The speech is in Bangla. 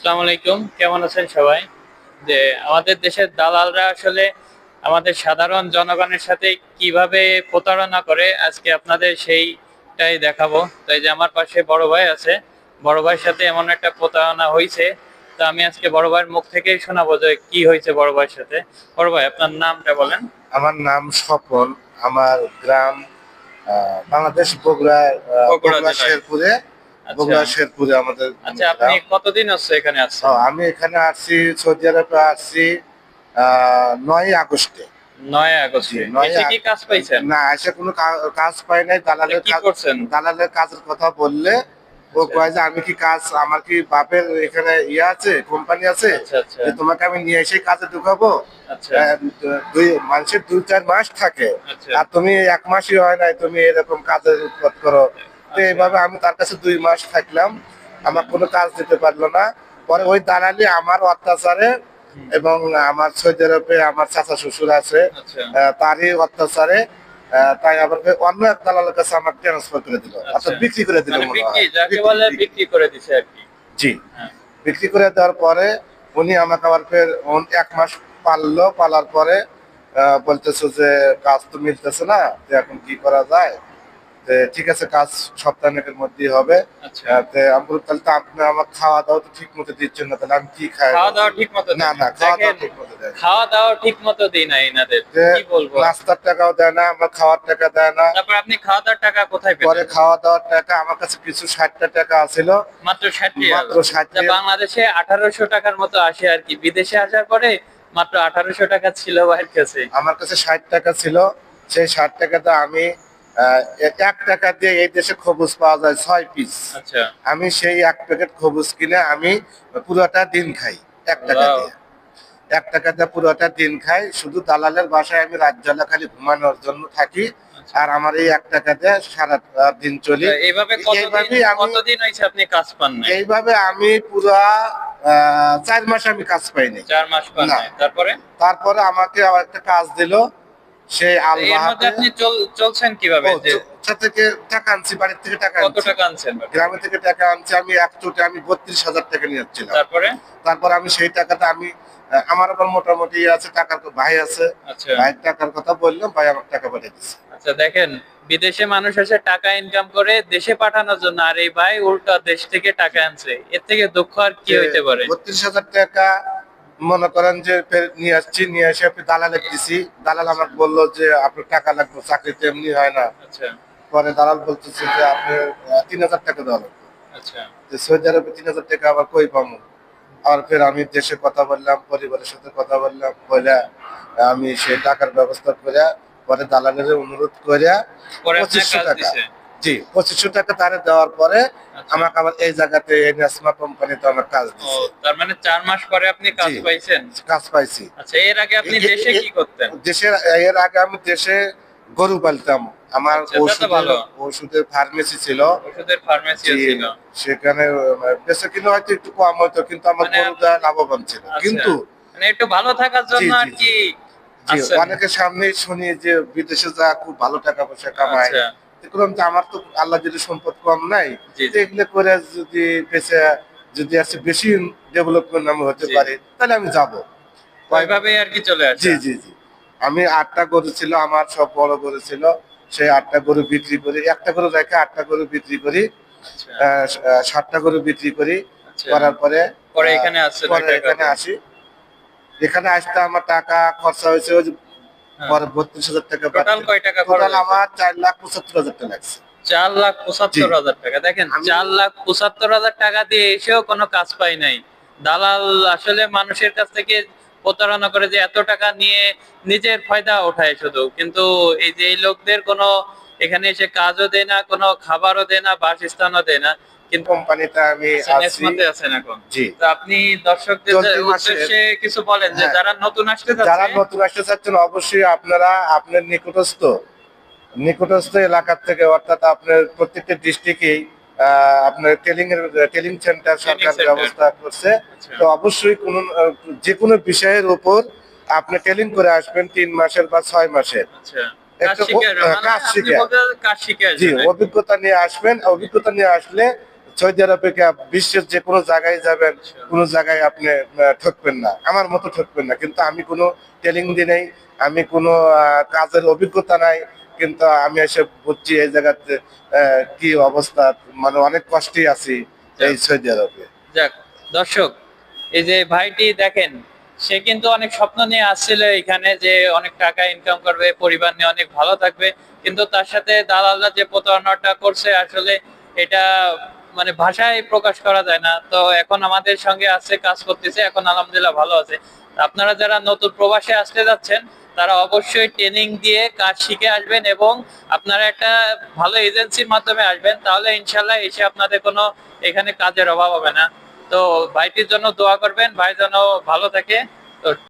আসসালামু আলাইকুম। কেমন আছেন সবাই? যে আমাদের দেশের দালালরা আসলে আমাদের সাধারণ জনগণের সাথে কীভাবে প্রতারণা করে আজকে আপনাদের সেইটাই দেখাবো। তো এই যে আমার পাশে বড় ভাই আছে বড় ভাইয়ের সাথে এমন একটা প্রতারণা হয়েছে তো আমি আজকে বড় ভাইয়ের মুখ থেকেই শোনাবো যে কি হয়েছে বড় ভাইয়ের সাথে। বড় ভাই আপনার নামটা বলেন। আমার নাম স্বপন। আমার গ্রাম বাংলাদেশ বগুড়া বগুড়া শেরপুরে। বগুড়া শেরপুরে আমাদের আচ্ছা আপনি কতদিন হচ্ছে এখানে আসছেন আমি এখানে আসছি সৌদি আরবে আসছি নয় আগস্টে। নয় আগস্ট। এসে কি কাজ পাইছেন? না এসে কোনো কাজ পাই নাই দালালের কাজ- করছেন? দালালের কাজের কথা বললে ও আচ্ছা। কয় যে আমি কি কাজ আমার কি বাপের এখানে ইয়ে আছে কোম্পানি আছে? আচ্ছা আচ্ছা। যে তোমাকে আমি নিয়ে এসে কাজে ঢুকাবো? আচ্ছা। দুই মানুষের দুই চার মাস থাকে। আর তুমি এক মাসই হয় নাই তুমি এরকম কাজের করো। তো। এইভাবে আমি তার কাছে দুই মাস থাকলাম আমার কোনো কাজ দিতে পারল না পরে ওই দালালি আমার অত্যাচারে এবং আমার সৌদি আরবে আমার চাচা শ্বশুর আছে আচ্ছা তারই অত্যাচারে তাই আবার অন্য এক দালালের কাছে আমাকে ট্রান্সফার করে দিল আচ্ছা। অর্থাৎ বিক্রি করে দিল মানে মনে হয় বিক্রি- বলে বিক্রি। বিক্রি করে দিছে আর কি জি হ্যাঁ। বিক্রি করে দেওয়ার পরে উনি আমাকে আবার ফের এক মাস পাললো পালার পরে বলতেছে যে কাজ তো মিলতেছে না এখন কি করা যায় ঠিক আছে কাজ সপ্তাহের মধ্যেই হবে। আচ্ছা। আমি বললাম, তাহলে তো আপনি আমার খাওয়া দাওয়া তো ঠিক মতো দিচ্ছেন না তাহলে আমি কি খাই? খাওয়া দাওয়া ঠিক মতো না না খাওয়া দাওয়া ঠিক মতো দেয় খাওয়া দাওয়া ঠিক মতো দিই না এনাদের। কি বলব? নাস্তার টাকাও দেয় না আমার খাওয়ার টাকা দেয় না। তারপর আপনি খাওয়া দাওয়ার টাকা কোথায় পরে খাওয়া দাওয়ার টাকা আমার কাছে কিছু ষাটটা টাকা আছিল। মাত্র ষাট মাত্র 60 বাংলাদেশে আঠারোশো টাকার মতো আসে আর কি। বিদেশে আসার পরে মাত্র আঠারোশো টাকা ছিল ভাইয়ের কাছে। আমার কাছে ষাট টাকা ছিল। সেই ষাট আমি এক টাকা দিয়ে এই দেশে খবুজ পাওয়া যায় ছয় পিস আচ্ছা। আমি সেই এক প্যাকেট খবুজ কিনে আমি পুরোটা দিন খাই এক টাকা দিয়ে। এক টাকা দিয়ে পুরোটা দিন খাই শুধু দালালের বাসায় আমি রাত জ্বালা খালি ঘুমানোর জন্য থাকি আচ্ছা। আর আমার এই এক টাকা দিয়ে সারা দিন চলি। এইভাবে আমি- নাই? এইভাবে আমি পুরা চার মাস আমি কাজ পাইনি চার মাস তারপরে? তারপরে আমাকে আবার একটা কাজ দিল সেই আলবাহাতে আপনি চলছেন কীভাবে? থেকে টাকা আনছি বাড়ির থেকে টাকা কত টাকা আনছেন গ্রামে থেকে টাকা আনছি আমি এক চোটে আমি বত্রিশ হাজার টাকা নিয়ে যাচ্ছিলাম। তারপরে? তারপর আমি সেই টাকাটা আমি আমার আবার মোটামুটি ইয়ে আছে টাকার ভাই আছে। আচ্ছা। ভাইয়ের টাকার কথা বললাম ভাই আমার টাকা পাঠিয়ে দিচ্ছে আচ্ছা দেখেন বিদেশে মানুষ এসে টাকা ইনকাম করে দেশে পাঠানোর জন্য আর এই ভাই উল্টা দেশ থেকে টাকা আনছে এর থেকে দুঃখ আর কি হইতে পারে? বত্রিশ হাজার টাকা মনে করেন যে ফের নিয়ে আসছি নিয়ে এসে আপনি দালালে দিছি। দালাল আমাকে বলল যে আপনার টাকা লাগবে চাকরিতে এমনি হয় না। আচ্ছা। পরে দালাল বলতেছে যে আপনি তিন হাজার টাকা দেওয়া লাগবে। আচ্ছা। যে সৌদি আরবে তিন হাজার টাকা আবার কই পাবো? আর ফের আমি দেশে কথা বললাম পরিবারের সাথে কথা বললাম বলে আমি সেই টাকার ব্যবস্থা করে পরে দালালের অনুরোধ করে পঁচিশশো টাকা। জি পঁচিশশো টাকা তারে দেওয়ার পরে আচ্ছা। আমাকে আবার এই জায়গাতে এই নেসমা কোম্পানিতে আমার কাজ তার মানে চার মাস পরে আপনি কাজ পাইছেন? কাজ পাইছি। আচ্ছা এর আগে আপনি দেশে কি করতেন? এর আগে আমি দেশে গরু পালতাম। আমার আচ্ছা, ওষুধের ফার্মেসি ছিল। ওষুধের ফার্মেসি ছিল। সেখানে বেশি কিনে হয়তো একটু কম হতো কিন্তু আমার মানে গরুটা লাভবান ছিল। আচ্ছা। কিন্তু মানে একটু ভালো থাকার জন্য আর কি। অনেকের সামনে শুনি যে বিদেশে যা খুব ভালো টাকা পয়সা কামায়। দেখলাম যে আমার তো আল্লাহ যদি সম্পদ কম নাই এগুলো করে যদি বেঁচে যদি আছে বেশি ডেভেলপমেন্ট আমি হতে। পারি তাহলে আমি যাব ওইভাবেই আর কি চলে আসে জি জি জি আমি আটটা গরু ছিল আমার সব বড় গরু ছিল সেই আটটা গরু বিক্রি করি একটা গরু রেখে আটটা গরু বিক্রি করি আচ্ছা সাতটা গরু বিক্রি করি আচ্ছা। করার পরে পরে এখানে। আসি এখানে আসতে আমার টাকা খরচা হয়েছে পরে বত্রিশ হাজার টাকা টোটাল কয় টাকা খরচ আমার চার লাখ পঁচাত্তর হাজার টাকা লাগছে। চার লাখ পঁচাত্তর হাজার টাকা। দেখেন চার লাখ পঁচাত্তর হাজার টাকা দিয়ে এসেও কোনো কাজ পাই নাই। দালাল আসলে মানুষের কাছ থেকে প্রতারণা করে যে এত টাকা নিয়ে নিজের ফায়দা ওঠায় শুধু। কিন্তু এই যে এই লোকদের কোনো এখানে এসে কাজও দেয় না কোনো খাবারও দেয় না বাসস্থানও দেয় না। কিন্তু কোম্পানিতে আমি আছেন এখন। জি। তো আপনি দর্শকদের উদ্দেশ্যে কিছু বলেন যে হ্যাঁ। যারা নতুন আসতে যারা নতুন আসতে চাচ্ছেন অবশ্যই আপনারা আপনার নিকটস্থ নিকটস্থ এলাকার থেকে অর্থাৎ আপনার প্রত্যেকটা ডিস্ট্রিক্টেই আপনার টেলিং টেলিং সেন্টার সরকার ব্যবস্থা করছে। আচ্ছা। তো অবশ্যই কোন যে কোনো বিষয়ের উপর আপনি টেলিং করে আসবেন তিন মাসের বা ছয় মাসের। আচ্ছা জি অভিজ্ঞতা নিয়ে আসবেন। অভিজ্ঞতা নিয়ে আসলে সৌদি আরবে বিশ্বের যে কোনো জায়গায় যাবেন কোনো জায়গায় আপনি ঠকবেন না। আমার মতো ঠকবেন না। কিন্তু আমি কোনো ট্রেনিং দিই নাই আমি কোনো কাজের অভিজ্ঞতা নাই। কিন্তু আমি এসে বুঝছি এই জায়গাতে কি অবস্থা। মানে অনেক কষ্টে আছি এই সৌদি আরবে। যাক দর্শক এই যে ভাইটি দেখেন সে কিন্তু অনেক স্বপ্ন নিয়ে আসছিল এখানে যে অনেক টাকা ইনকাম করবে, পরিবার নিয়ে অনেক ভালো থাকবে। কিন্তু তার সাথে দালালরা যে প্রতারণাটা করছে, আসলে এটা মানে ভাষায় প্রকাশ করা যায় না। তো এখন আমাদের সঙ্গে আছে, কাজ করতেছে, এখন আলহামদুলিল্লাহ ভালো আছে। আপনারা যারা নতুন প্রবাসে আসতে যাচ্ছেন, তারা অবশ্যই ট্রেনিং দিয়ে কাজ শিখে আসবেন এবং আপনারা একটা ভালো এজেন্সির মাধ্যমে আসবেন। তাহলে ইনশাল্লাহ এসে আপনাদের কোনো এখানে কাজের অভাব হবে না। তো ভাইটির জন্য দোয়া করবেন ভাই যেন ভালো থাকে। তো